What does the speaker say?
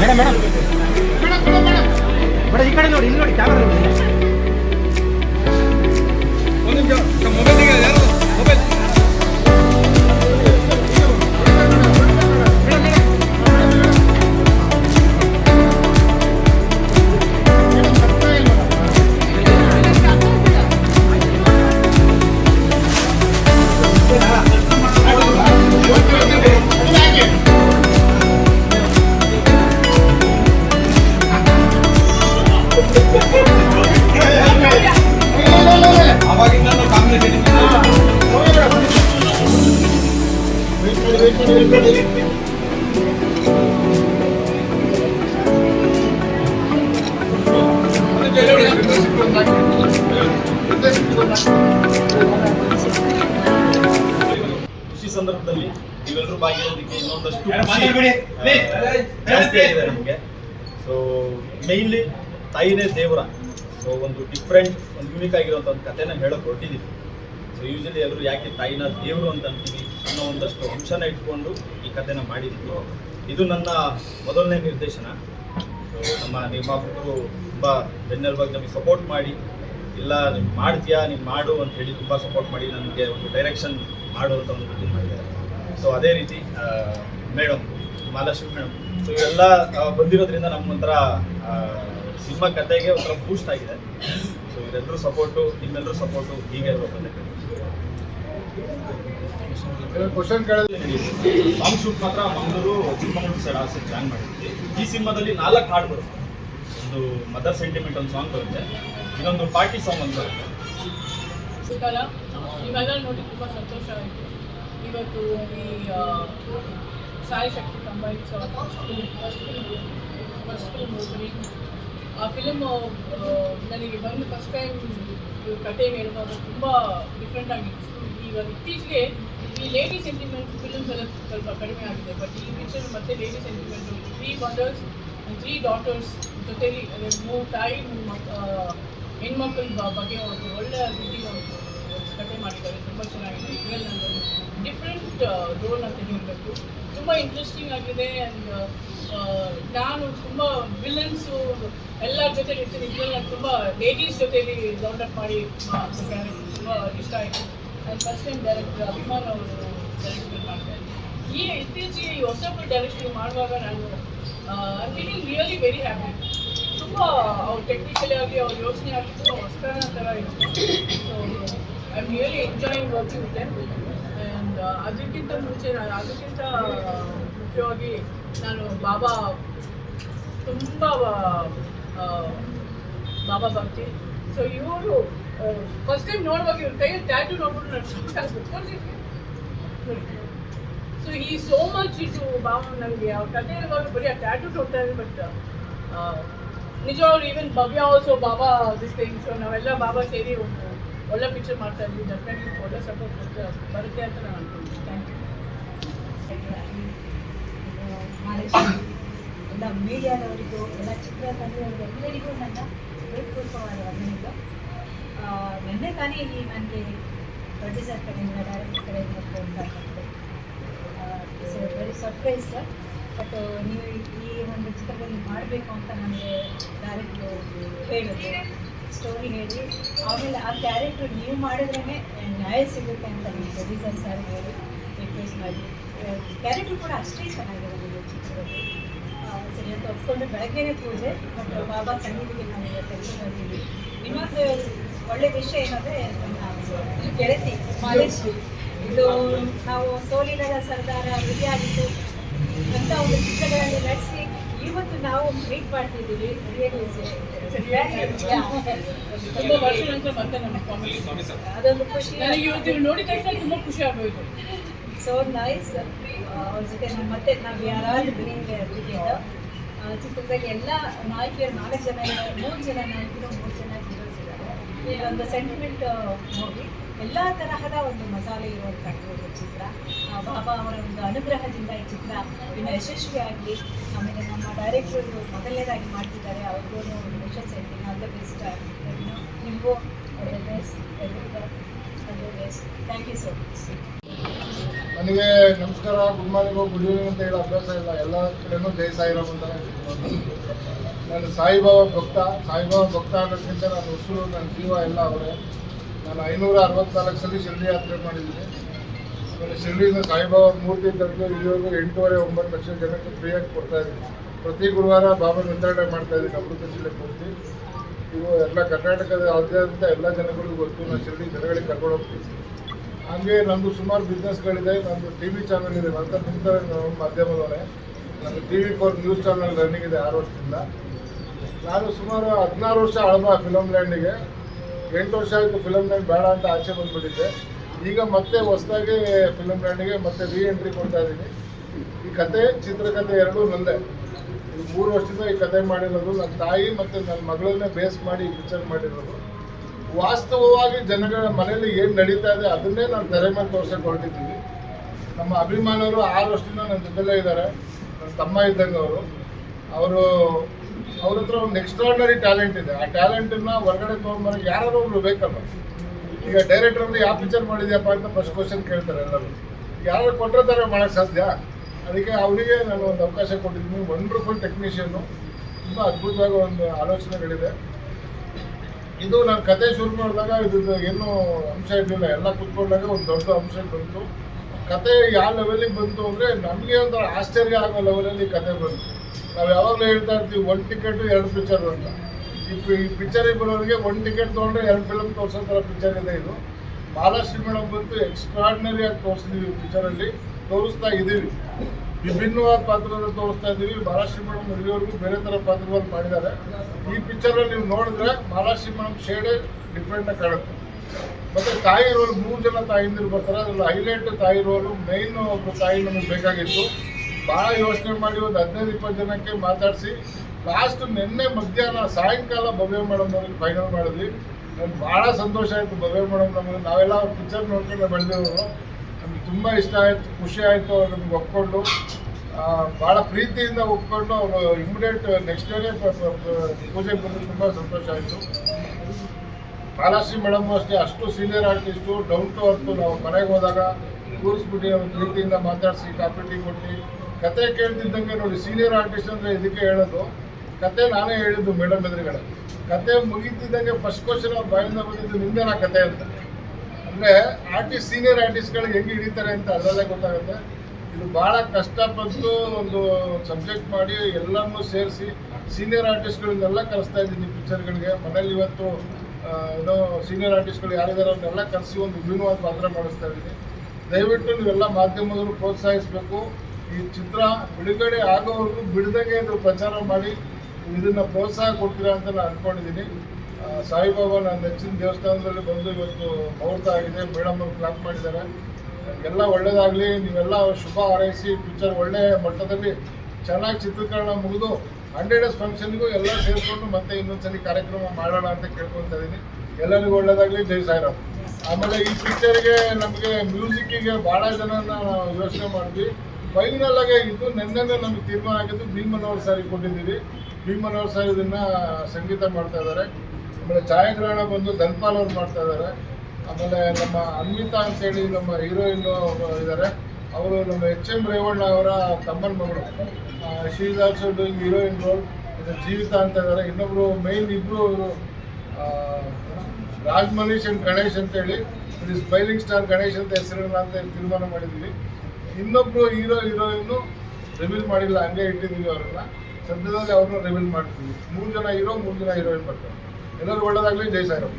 Madam madam madam ಈ ಕಡೆ ನೋಡಿ ಇಲ್ಲಿ ನೋಡಿ ಕ್ಯಾಮರಾ ನೋಡಿ. ಒಂದು ಖುಷಿ ಸಂದರ್ಭದಲ್ಲಿ ನೀವೆಲ್ಲರೂ ಭಾಗಿಯಾಗೋದಕ್ಕೆ ಇನ್ನೊಂದಷ್ಟು ಜಾಸ್ತಿ ಆಗಿದೆ ನಮಗೆ. ಸೊ ಮೇಯ್ನ್ಲಿ ತಾಯಿನೇ ದೇವರ. ಸೊ ಒಂದು ಡಿಫ್ರೆಂಟ್ ಒಂದು ಯೂನಿಕ್ ಆಗಿರುವಂಥ ಒಂದು ಕಥೆನ ಹೇಳೋಕೆ ಹೊರಟಿದ್ದೀವಿ ಸೊ ಯೂಶಲಿ ಎಲ್ಲರೂ ಯಾಕೆ ತಾಯಿನ ದೇವರು ಅಂತ ಅಂತೀವಿ ಅನ್ನೋ ಒಂದಷ್ಟು ಅಂಶನ ಇಟ್ಕೊಂಡು ಈ ಕಥೆನ ಮಾಡಿದ್ದು ಇದು ನನ್ನ ಮೊದಲನೇ ನಿರ್ದೇಶನ. ಸೊ ನಮ್ಮ ನಿರ್ಮಾಪಕರು ತುಂಬ ಬೆನ್ನೆಲುಬಾಗಿ ನಮಗೆ ಸಪೋರ್ಟ್ ಮಾಡಿ, ಇಲ್ಲ ನೀವು ಮಾಡ್ತೀಯಾ? ನೀನು ಮಾಡು ಅಂತ ಹೇಳಿ ತುಂಬ ಸಪೋರ್ಟ್ ಮಾಡಿ ನನಗೆ ಒಂದು ಡೈರೆಕ್ಷನ್ ಮಾಡು ಅಂತ ಒಂದು ಇದು ಮಾಡಿದ್ದಾರೆ. ಸೊ ಅದೇ ರೀತಿ ಮೇಡಮ್ ಮಾಲಾಶ್ರೀ ಮೇಡಮ್ ಸೊ ಇವೆಲ್ಲ ಬಂದಿರೋದ್ರಿಂದ ಬಂದಿರೋದ್ರಿಂದ ನಮ್ಗೊಂಥರ ಸಿನಿಮಾ ಕತೆಗೆ ಒಂಥರ ಬೂಸ್ಟ್ ಆಗಿದೆ. ಸೊ ಇವರೆಲ್ಲರೂ ಸಪೋರ್ಟು ನಿಮ್ಮೆಲ್ಲರೂ ಸಪೋರ್ಟು ಹೀಗೆ ಇರಬೇಕು ಅಂತ ಕ್ವಶನ್ ಕೇಳಿದ್ರೆ ಸಾಂಗ್ ಶೂಟ್ ಮಾತ್ರ ಮಂಗಳೂರು ಚಿಕ್ಕಮಗಳೂರು ಸೈಡ್ ಆ ಸೈಡ್ ಪ್ಲಾನ್ ಮಾಡಿದ್ವಿ. ಈ ಸಿನಿಮಾದಲ್ಲಿ ನಾಲ್ಕು ಹಾಡು ಬರುತ್ತೆ. ಒಂದು ಮದರ್ ಸೆಂಟಿಮೆಂಟ್ ಒಂದು ಸಾಂಗ್ ಬರುತ್ತೆ. ಇನ್ನೊಂದು ಪಾರ್ಟಿ ಸಾಂಗ್ ಒಂದು ಬರುತ್ತೆ. ಇವೆಲ್ಲ ನೋಡಿ ತುಂಬ ಸಂತೋಷ ಆಯಿತು ಇವತ್ತು ಈ Sai Shakti Combines first film first ಆ ಫಿಲಮ್ ನನಗೆ ಬಂದು ಫಸ್ಟ್ ಟೈಮ್ ಕತೆ ಹೇಳುವಾಗ ತುಂಬ ಡಿಫ್ರೆಂಟ್ ಆಗಿತ್ತು. ಈಗ ಇತ್ತೀಚೆಗೆ ಈ ಲೇಡಿ ಸೆಂಟಿಮೆಂಟ್ ಫಿಲ್ಮ್ಸ್ ಎಲ್ಲ ಸ್ವಲ್ಪ ಕಡಿಮೆ ಆಗಿದೆ. ಬಟ್ ಈ ಪಿಕ್ಚರ್ ಮತ್ತೆ lady sentiment three mothers three daughters ಜೊತೆಲಿ ಅಂದರೆ ಮೂರು ತಾಯಿ, ಮೂರು ಹೆಣ್ಮಕ್ಳ ಬಗ್ಗೆ ಒಂದು ಒಳ್ಳೆಯ ಸುದ್ದಿ ಒಂದು ಮಾಡಿದ್ದಾರೆ. ತುಂಬ ಚೆನ್ನಾಗಿದೆ. ಇದರಲ್ಲಿ ನಂಬರ್ ಡಿಫ್ರೆಂಟ್ ರೋಲ್ ಅಂತ ಹೇಳಬೇಕು. ತುಂಬ ಇಂಟ್ರೆಸ್ಟಿಂಗ್ ಆಗಿದೆ ಆ್ಯಂಡ್ ನಾನು ತುಂಬ ವಿಲನ್ಸು ಎಲ್ಲರ ಜೊತೆಲಿ ಇರ್ತೀನಿ. ಇದರಲ್ಲಿ ನಾನು ತುಂಬ ಲೇಡೀಸ್ ಜೊತೆಲಿ ಅಪ್ ಮಾಡಿ ತುಂಬ ಇಷ್ಟ ಆಯಿತು. And first time director Abhiman ಅವರು ಡೈರೆಕ್ಟರ್ ಮಾಡ್ತಾರೆ ಈ ಇತ್ತೀಚೆಗೆ ಹೊಸಬ್ರು ಡೈರೆಕ್ಷನ್ ಮಾಡುವಾಗ ನಾನು I feeling really very happy ತುಂಬ ಅವ್ರು ಟೆಕ್ನಿಕಲಿ ಆಗಲಿ ಅವ್ರ ಯೋಚನೆ ಆಗಲಿ ತುಂಬ ಹೊಸತನ ಥರ ಇರುತ್ತೆ. I am really enjoying working with them and ಅದಕ್ಕಿಂತ ಮುಂಚೆ ಅದಕ್ಕಿಂತ ಮುಖ್ಯವಾಗಿ ನಾನು ಬಾಬಾ ತುಂಬ ಬಾಬಾ ಭಕ್ತಿ. ಸೊ ಇವರು ಫಸ್ಟ್ ಟೈಮ್ ನೋಡುವಾಗ ಇವ್ರ ಕೈಯಲ್ಲಿ ಟ್ಯಾಟು ನೋಡ್ಬಿಟ್ಟು ನಾನು ಶಾಕ್ ಆಗ್ಬಿಟ್ಟು ಸೊ ಈ ಸೋ ಮಚ್ ಇಟ್ಟು ಬಾಬಾ ನನಗೆ. ಅವ್ರ ಕತೆ ಇರುವಾಗ ಬರೀ ಆ ಟ್ಯಾಟು ನೋಡ್ತಾ ಇದ್ದೆ ಬಟ್ ನಿಜವಾಗ್ಲು even Bhavya also Baba this thing so ನಾವೆಲ್ಲ ಬಾಬಾ ಸೇರಿ ಒಂದು ಒಳ್ಳೆ ಪಿಕ್ಚರ್ ಮಾಡ್ತಾ ಇದ್ವಿ ಡೆಫಿನೆಟ್ಲಿ ಒಳ್ಳೆ ಸಪೋರ್ಟ್ ಬರುತ್ತೆ ಅಂತ ನಾನು ಅನ್ಕೊಂಡಿದ್ದೀನಿ ಎಲ್ಲ ಮೀಡಿಯಾದವರಿಗೂ ಎಲ್ಲ ಚಿತ್ರತಂಡದವರಿಗೂ ಎಲ್ಲರಿಗೂ ನನ್ನ ಹೃತ್ಪೂರ್ವಕವಾದ ವಂದನೆಗಳು ಆ, ನಿನ್ನೆ ತಾನೇ ಈ ನನಗೆ ಪ್ರೊಡ್ಯೂಸರ್ ಕಡೆಯಿಂದ ಡೈರೆಕ್ಟರ್ ಕಡೆಯಿಂದ ಫೋನ್ ಬಂದಿತ್ತು so very surprise sir but ನೀವು ಈ ಒಂದು ಚಿತ್ರದಲ್ಲಿ ಮಾಡಬೇಕು ಅಂತ ನನಗೆ ಡೈರೆಕ್ಟ್ ಹೇಳಿದ್ರು ಸ್ಟೋರಿ ಹೇಳಿ. ಆಮೇಲೆ ಆ ಕ್ಯಾರೆಕ್ಟರ್ ನೀವು ಮಾಡಿದ್ರೇ ನ್ಯಾಯ ಸಿಗುತ್ತೆ ಅಂತ ಪ್ರೊಡ್ಯೂಸರ್ ಸರ್ ಹೇಳಿ ರಿಕ್ವೆಸ್ಟ್ ಮಾಡಿ. ಕ್ಯಾರೆಕ್ಟರ್ ಕೂಡ ಅಷ್ಟೇ ಚೆನ್ನಾಗಿದೆ ನನಗೆ ಚಿತ್ರದಲ್ಲಿ. ಸರಿ, ಅಂತ ಒಪ್ಕೊಂಡು ಬೆಳಗ್ಗೆನೇ ಪೂಜೆ ಬಟ್ ಬಾಬಾ ಸನ್ನಿಧಿಗೆ ನಾನು ಇವತ್ತು ಬಂದಿದ್ವಿ ಇನ್ನೊಂದು ಒಳ್ಳೆ ವಿಷಯ ಏನಂದರೆ ಗೆಳತಿ ಮಾಲೇಶ್ವರಿ ಇದು ನಾವು ಸೋಲಿನ ಸರ್ದಾರ ಆಗಿತ್ತು ಅಂತ ಒಂದು ಚಿತ್ರಗಳಲ್ಲಿ ನಡೆಸಿ ಇವತ್ತು ನಾವು ಮೀಟ್ ಮಾಡ್ತಿದ್ದೀವಿ ಅದೊಂದು ಖುಷಿ ನೋಡಿದ ತಕ್ಷಣ ತುಂಬ ಖುಷಿ ಆಗೋಯ್ತು ಸೊ ನೈಸ್ ಅವ್ರ ಜೊತೆ ನಮ್ಮ ಮತ್ತೆ ನಾವು ಯಾರಾದ್ರೂ ಬೆಳಿಗ್ಗೆ ಟುಗೆದರ್ ಚಿತ್ರದಲ್ಲಿ ಎಲ್ಲ ನಾಯಕಿಯರು ನಾಲ್ಕು ಜನ ಮೂರು ಜನ ನಾಯಕಿಯರು ಮೂರು ಜನ ಹೀರೋಸ್ ಇದ್ದಾರೆ. ಒಂದು ಸೆಂಟಿಮೆಂಟ್ ಮೂವಿ. ಎಲ್ಲ ತರಹದ ಒಂದು ಮಸಾಲೆ ಇರುವಂತಹ ಒಂದು ಚಿತ್ರ. ಬಾಬಾ ಅವರ ಒಂದು ಅನುಗ್ರಹದಿಂದ ಈ ಚಿತ್ರ ಇನ್ನು ಯಶಸ್ವಿ ಆಗಲಿ ಆಮೇಲೆ ನಮ್ಮ ಡೈರೆಕ್ಟರ್ ಮೊದಲನೇದಾಗಿ ಮಾಡ್ತಿದ್ದಾರೆ. ಅವ್ರಿಗೂ ಒಂದು ಸೆಂಟಿಂಗ್ ಆಲ್ ದ ಬೆಸ್ಟ್ ನಿಮಗೂ all the best best thank you so much ನನಗೆ ನಮಸ್ಕಾರ. ಗುಡ್ ಮಾರ್ನಿಂಗು ಗುಡ್ ಈವ್ನಿಂಗ್ ಅಂತ ಹೇಳೋ ಅಭ್ಯಾಸ ಇಲ್ಲ. ಎಲ್ಲ ಕಡೆನೂ ಜೈ ಸಾಯಿರಾಮ್ ಅಂತಾನೆ ನಾನು ಸಾಯಿಬಾಬಾ ಭಕ್ತ. ಸಾಯಿಬಾಬಾ ಭಕ್ತ ಅನ್ನೋದಕ್ಕಿಂತ ನನ್ನ ಉಸಿರು ನನ್ನ ಜೀವ ಎಲ್ಲ ಅವರೇ. ನಾನು ಐನೂರ ಅರವತ್ನಾಲ್ಕು ಸಲ ಶಿರ್ಡಿ ಯಾತ್ರೆ ಮಾಡಿದ್ದೀನಿ. ಆಮೇಲೆ ಶಿರ್ಡಿಯಿಂದ ಸಾಯಿಬಾಬಾ ಮೂರ್ತಿ ತಂದು ಇಲ್ಲಿವರೆಗೂ ಎಂಟೂವರೆ ಒಂಬತ್ತು ಲಕ್ಷ ಜನಕ್ಕೆ ಫ್ರೀಯಾಗಿ ಕೊಡ್ತಾ ಇದ್ದೀನಿ. ಪ್ರತಿ ಗುರುವಾರ ಬಾಬಾ ವಿತರಣೆ ಮಾಡ್ತಾ ಇದ್ದೀನಿ ಅಮೃತ ಜಿಲ್ಲೆ ಪೂರ್ತಿ ಇವು ಎಲ್ಲ ಕರ್ನಾಟಕದ ಆದ್ಯಂತ ಎಲ್ಲ ಜನಗಳಿಗೂ ಗೊತ್ತು. ನಾನು ಶಿರ್ಡಿ ಜನಗಳಿಗೆ ಕರ್ಕೊಂಡು ಹೋಗ್ತೀನಿ. ಹಾಗೆ ನಮ್ಮದು ಸುಮಾರು ಬಿಸ್ನೆಸ್ಗಳಿದೆ ನಮ್ಮದು ಟಿ ವಿ ಚಾನಲ್ ಇದೆ. ಅಂತ ನಾವು ಮಾಧ್ಯಮದವರೇ. ನಮ್ಮದು T V four news channel running ಇದೆ ಆರು ವರ್ಷದಿಂದ. ನಾನು ಸುಮಾರು ಹದಿನಾರು ವರ್ಷ ಆಳ್ಬಾ ಫಿಲಮ್ ಲ್ಯಾಂಡಿಗೆ ಎಂಟು ವರ್ಷ ಆಯಿತು ಫಿಲಮ್ ಲ್ಯಾಂಡ್ ಬೇಡ ಅಂತ ಆಚೆ ಬಂದ್ಬಿಟ್ಟಿದ್ದೆ. ಈಗ ಮತ್ತೆ ಹೊಸದಾಗಿ ಫಿಲಮ್ ಬ್ರ್ಯಾಂಡಿಗೆ ಮತ್ತೆ ರೀ ಎಂಟ್ರಿ ಕೊಡ್ತಾ ಇದ್ದೀನಿ ಈ ಕತೆ ಚಿತ್ರಕಥೆ ಎರಡೂ ನಂದೇ. ಇದು ಮೂರು ವರ್ಷದಿಂದ ಈ ಕತೆ ಮಾಡಿರೋದು. ನನ್ನ ತಾಯಿ ಮತ್ತು ನನ್ನ ಮಗಳನ್ನೇ ಬೇಸ್ ಮಾಡಿ ಈ ಪಿಕ್ಚರ್ ಮಾಡಿರೋದು. ವಾಸ್ತವವಾಗಿ ಜನಗಳ ಮನೆಯಲ್ಲಿ ಏನು ನಡೀತಾ ಇದೆ, ಅದನ್ನೇ ನಾನು ತೆರೆ ಮೇಲೆ ತೋರ್ಸಕ್ಕೆ ಹೊರಟಿದ್ದೀನಿ. ನಮ್ಮ ಅಭಿಮಾನವರು ಆರು ವರ್ಷದಿಂದ ನನ್ನ ಜೊತೆಲೇ ಇದ್ದಾರೆ. ನನ್ನ ತಮ್ಮ ಇದ್ದಂಗೆ ಅವರು. ಅವರು, ಅವ್ರ ಹತ್ರ ಒಂದು ಎಕ್ಸ್ಟ್ರಾರ್ಡನರಿ ಟ್ಯಾಲೆಂಟ್ ಇದೆ. ಆ ಟ್ಯಾಲೆಂಟನ್ನ ಹೊರಗಡೆ ತೊಗೊಂಡ್ಬರೋ ಯಾರು ಒಬ್ರು ಬೇಕಲ್ಲ ಈಗ ಡೈರೆಕ್ಟರ್ ಅಂದ್ರೆ ಯಾವ ಪಿಕ್ಚರ್ ಮಾಡಿದ್ಯಪ್ಪ ಅಂತ ಫಸ್ಟ್ ಕ್ವಶನ್ ಕೇಳ್ತಾರೆ ಎಲ್ಲರೂ. ಯಾರು ಕೊಟ್ಟರೆ ಥರ ಮಾಡೋಕ್ಕೆ ಸಾಧ್ಯ? ಅದಕ್ಕೆ ಅವರಿಗೆ ನಾನು ಒಂದು ಅವಕಾಶ ಕೊಟ್ಟಿದ್ದೀನಿ. ವಂಡರ್ಫುಲ್ ಟೆಕ್ನಿಷಿಯನ್ನು ತುಂಬ ಅದ್ಭುತವಾಗಿ ಒಂದು ಆಲೋಚನೆಗಳಿದೆ. ಇದು ನಾನು ಕತೆ ಶುರು ಮಾಡಿದಾಗ ಇದು ಏನೂ ಅಂಶ ಇರಲಿಲ್ಲ. ಎಲ್ಲ ಕುತ್ಕೊಂಡಾಗ ಒಂದು ದೊಡ್ಡ ಅಂಶ ಬಂತು. ಕತೆ ಯಾವ ಲೆವೆಲಿಗೆ ಬಂತು ಅಂದರೆ, ನಮಗೆ ಒಂಥರ ಆಶ್ಚರ್ಯ ಆಗೋ ಲೆವೆಲಲ್ಲಿ ಕತೆ ಬಂತು. ನಾವು ಯಾವಾಗಲೂ ಹೇಳ್ತಾ ಇರ್ತೀವಿ ಒಂದು ಟಿಕೆಟು ಎರಡು ಪಿಕ್ಚರ್ ಅಂತ. ಈ ಪಿಕ್ಚರಿಗೆ ಬರೋರಿಗೆ ಒಂದು ಟಿಕೆಟ್ ತೊಗೊಂಡ್ರೆ ಎರಡು ಫಿಲಮ್ ತೋರಿಸೋ ಥರ ಪಿಕ್ಚರ್ ಇದೆ ಇದು. ಬಾಲಶ್ರೀ ಮೇಡಮ್ ಬಂತು ಎಕ್ಸ್ಟ್ರಾರ್ಡಿನರಿ ಆಗಿ ತೋರಿಸಿದ್ದೀವಿ ಪಿಕ್ಚರಲ್ಲಿ ತೋರಿಸ್ತಾ ಇದ್ದೀವಿ ವಿಭಿನ್ನವಾದ ಪಾತ್ರದಲ್ಲಿ ತೋರಿಸ್ತಾ ಇದ್ದೀವಿ ಮಹಾಲಕ್ಷ್ಮಿ ಮೇಡಮ್ ಇಲ್ಲಿವರೆಗೂ ಬೇರೆ ಥರ ಪಾತ್ರಗಳನ್ನು ಮಾಡಿದ್ದಾರೆ. ಈ ಪಿಕ್ಚರಲ್ಲಿ ನೀವು ನೋಡಿದ್ರೆ ಮಹಾಲಕ್ಷ್ಮಿ ಮೇಡಮ್ ಶೇಡೇ ಡಿಫ್ರೆಂಟಾಗಿ ಕಾಣುತ್ತೆ. ಮತ್ತು ತಾಯಿ ರೋಲ್ ಮೂರು ಜನ ತಾಯಿಂದಿರು ಬರ್ತಾರೆ. ಅದರಲ್ಲಿ ಹೈಲೈಟ್ ತಾಯಿ ರೋಲು ಮೈನ್ ಒಬ್ಬ ತಾಯಿ ನಮಗೆ ಬೇಕಾಗಿತ್ತು. ಭಾಳ ಯೋಚನೆ ಮಾಡಿ ಒಂದು ಹದಿನೈದು, ಇಪ್ಪತ್ತು ಜನಕ್ಕೆ ಮಾತಾಡಿಸಿ ಲಾಸ್ಟ್ ನಿನ್ನೆ ಮಧ್ಯಾಹ್ನ, ಸಾಯಂಕಾಲ ಭವ್ಯ ಮೇಡಮ್ ಅವ್ರಿಗೆ ಫೈನಲ್ ಮಾಡಿದ್ವಿ. ನಮ್ಗೆ ಭಾಳ ಸಂತೋಷ ಆಯಿತು ಭವ್ಯ ಮೇಡಮ್ ನಮಗೆ. ನಾವೆಲ್ಲ ಅವ್ರ ಪಿಕ್ಚರ್ ನೋಡ್ಕೊಂಡು ಬೆಳೆದಿರೋರು. ನಮ್ಗೆ ತುಂಬ ಇಷ್ಟ ಆಯಿತು, ಖುಷಿ ಆಯಿತು ಅವ್ರು ನಮ್ಗೆ ಒಪ್ಕೊಂಡು ಭಾಳ ಪ್ರೀತಿಯಿಂದ ಒಪ್ಕೊಂಡು ಅವರು ಇಮಿಡಿಯೇಟ್ ನೆಕ್ಸ್ಟ್ ಡೇನೇ ಪೂಜೆಗೆ ಬಂದು ತುಂಬ ಸಂತೋಷ ಆಯಿತು. ಬಾಲಾಶ್ರೀ ಮೇಡಮ್ ಅಷ್ಟೇ, ಅಷ್ಟು senior artist down to earth ನಾವು ಮನೆಗೆ ಹೋದಾಗ ಕೂರಿಸ್ಬಿಟ್ಟು ಪ್ರೀತಿಯಿಂದ ಮಾತಾಡಿಸಿ, ಕಾಫಿ ಟೀ ಕೊಟ್ಟು ಕತೆ ಕೇಳ್ತಿದ್ದಂಗೆ ನೋಡಿ ಸೀನಿಯರ್ ಆರ್ಟಿಸ್ಟ್ ಅಂದರೆ ಇದಕ್ಕೆ ಹೇಳೋದು, ಕತೆ ನಾನೇ ಹೇಳಿದ್ದು ಮೇಡಮ್ ಎದುರುಗಡೆ. ಕತೆ ಮುಗೀತಿದ್ದಂಗೆ ಫಸ್ಟ್ ಕ್ವಶನ್ ಅವ್ರ ಬಾಯಿಂದ ಬಂದಿದ್ದು ನಿಂದೇನಾ ಕತೆ ಅಂತ. ಅಂದರೆ ಆರ್ಟಿಸ್ಟ್ ಸೀನಿಯರ್ ಆರ್ಟಿಸ್ಟ್ಗಳಿಗೆ ಹೆಂಗೆ ಹಿಡಿತಾರೆ ಅಂತ ಅದರಲ್ಲೇ ಗೊತ್ತಾಗುತ್ತೆ. ಇದು ಭಾಳ ಕಷ್ಟಪಟ್ಟು ಒಂದು ಸಬ್ಜೆಕ್ಟ್ ಮಾಡಿ ಎಲ್ಲರನ್ನೂ ಸೇರಿಸಿ ಸೀನಿಯರ್ ಆರ್ಟಿಸ್ಟ್ಗಳನ್ನೆಲ್ಲ ಕಲಿಸ್ತಾ ಇದ್ದೀನಿ ಪಿಕ್ಚರ್ಗಳಿಗೆ ಮನೇಲಿ ಇವತ್ತು ಏನೋ ಸೀನಿಯರ್ ಆರ್ಟಿಸ್ಟ್ಗಳು ಯಾರಿದ್ದಾರೆ ಅವ್ರನ್ನೆಲ್ಲ ಕರೆಸಿ ಒಂದು ವಿಭಿನ್ನವಾದ ಪಾತ್ರ ಮಾಡಿಸ್ತಾ ಇದ್ದೀನಿ. ದಯವಿಟ್ಟು ನೀವೆಲ್ಲ ಮಾಧ್ಯಮದವರು ಪ್ರೋತ್ಸಾಹಿಸಬೇಕು. ಈ ಚಿತ್ರ ಬಿಡುಗಡೆ ಆಗೋವರೆಗೂ ಬಿಡದಂಗೆ ಇದು ಪ್ರಚಾರ ಮಾಡಿ ಇದನ್ನು ಪ್ರೋತ್ಸಾಹ ಕೊಡ್ತೀರಾ ಅಂತ ನಾನು ಅಂದ್ಕೊಂಡಿದ್ದೀನಿ ಸಾಯಿಬಾಬಾ ನನ್ನ ನೆಚ್ಚಿನ ದೇವಸ್ಥಾನದಲ್ಲಿ ಬಂದು ಇವತ್ತು ಮುಹೂರ್ತ ಆಗಿದೆ, ಮೇಡಮ್ ಅವ್ರು ಕ್ಲಾಪ್ ಮಾಡಿದ್ದಾರೆ. ಎಲ್ಲ ಒಳ್ಳೇದಾಗಲಿ, ನೀವೆಲ್ಲ ಶುಭ ಹಾರೈಸಿ ಪಿಕ್ಚರ್ ಒಳ್ಳೆ ಮಟ್ಟದಲ್ಲಿ ಚೆನ್ನಾಗಿ ಚಿತ್ರೀಕರಣ ಮುಗಿದು ಹಂಡ್ರೆಡ್ ಡೇಸ್ ಫಂಕ್ಷನ್ಗೂ ಎಲ್ಲ ಸೇರಿಕೊಂಡು ಮತ್ತೆ ಇನ್ನೊಂದ್ಸಲಿ ಕಾರ್ಯಕ್ರಮ ಮಾಡೋಣ ಅಂತ ಕೇಳ್ಕೊತಾ ಇದ್ದೀನಿ. ಎಲ್ಲರಿಗೂ ಒಳ್ಳೇದಾಗಲಿ, ಜೈ ಸಾಯಿರಾಮ್. ಆಮೇಲೆ ಈ ಪಿಕ್ಚರ್ಗೆ ನಮಗೆ ಮ್ಯೂಸಿಕ್ಕಿಗೆ ಭಾಳ ಜನನ ಯೋಚನೆ ಮಾಡಿದ್ವಿ ಫೈನಲ್ ಆಗಿ ಇದು ನಿನ್ನೆ ನಮಗೆ ತೀರ್ಮಾನ ಆಗಿದ್ದು ಭೀಮನವ್ರ ಸಾರಿ ಕೊಟ್ಟಿದ್ದೀವಿ. ಭೀಮನವ್ರ ಸಾರಿ ಇದನ್ನ ಸಂಗೀತ ಮಾಡ್ತಾ ಇದ್ದಾರೆ. ಆಮೇಲೆ ಛಾಯಾಗ್ರಹಣ ಬಂದು ಧನ್ಪಾಲ್ ಅವ್ರು ಮಾಡ್ತಾ ಇದ್ದಾರೆ. ಆಮೇಲೆ ನಮ್ಮ ಅನ್ವಿತಾ ಅಂತೇಳಿ ನಮ್ಮ ಹೀರೋಯಿನ್ ಇದ್ದಾರೆ. ಅವರು ನಮ್ಮ ಎಚ್ ಎಂ ರೇವಣ್ಣ ಅವರ ತಮ್ಮನ ಮಗಳು. She is also doing heroine role Jeevitha ಅಂತ ಇದ್ದಾರೆ. ಇನ್ನೊಬ್ರು ಮೈನ್ ಇಬ್ರು ಅವರು ರಾಜ್ ಮನೀಶ್ ಅಂಡ್ ಗಣೇಶ್ ಅಂತೇಳಿ ಇಸ್ ಫೈಲಿಂಗ್ ಸ್ಟಾರ್ ಗಣೇಶ್ ಅಂತ ಹೆಸರನ್ನ ಅಂತ ತೀರ್ಮಾನ ಮಾಡಿದ್ವಿ ಇನ್ನೊಬ್ರು ಹೀರೋ, ಹೀರೋಯಿನ್ನು ರಿವೀಲ್ ಮಾಡಿಲ್ಲ, ಹಂಗೆ ಇಟ್ಟಿದ್ದೀವಿ ಅವ್ರನ್ನ. ಸದ್ಯದಲ್ಲಿ ಅವ್ರನ್ನ ರಿವೀಲ್ ಮಾಡ್ತೀವಿ. ಮೂರು ಜನ ಹೀರೋ, ಮೂರು ಜನ ಹೀರೋಯಿನ್ ಬರ್ತಾರೆ. ಎಲ್ಲರೂ ಒಳ್ಳೇದಾಗಲಿ, ಜೈ ಸಾಯಿರಾಮ್.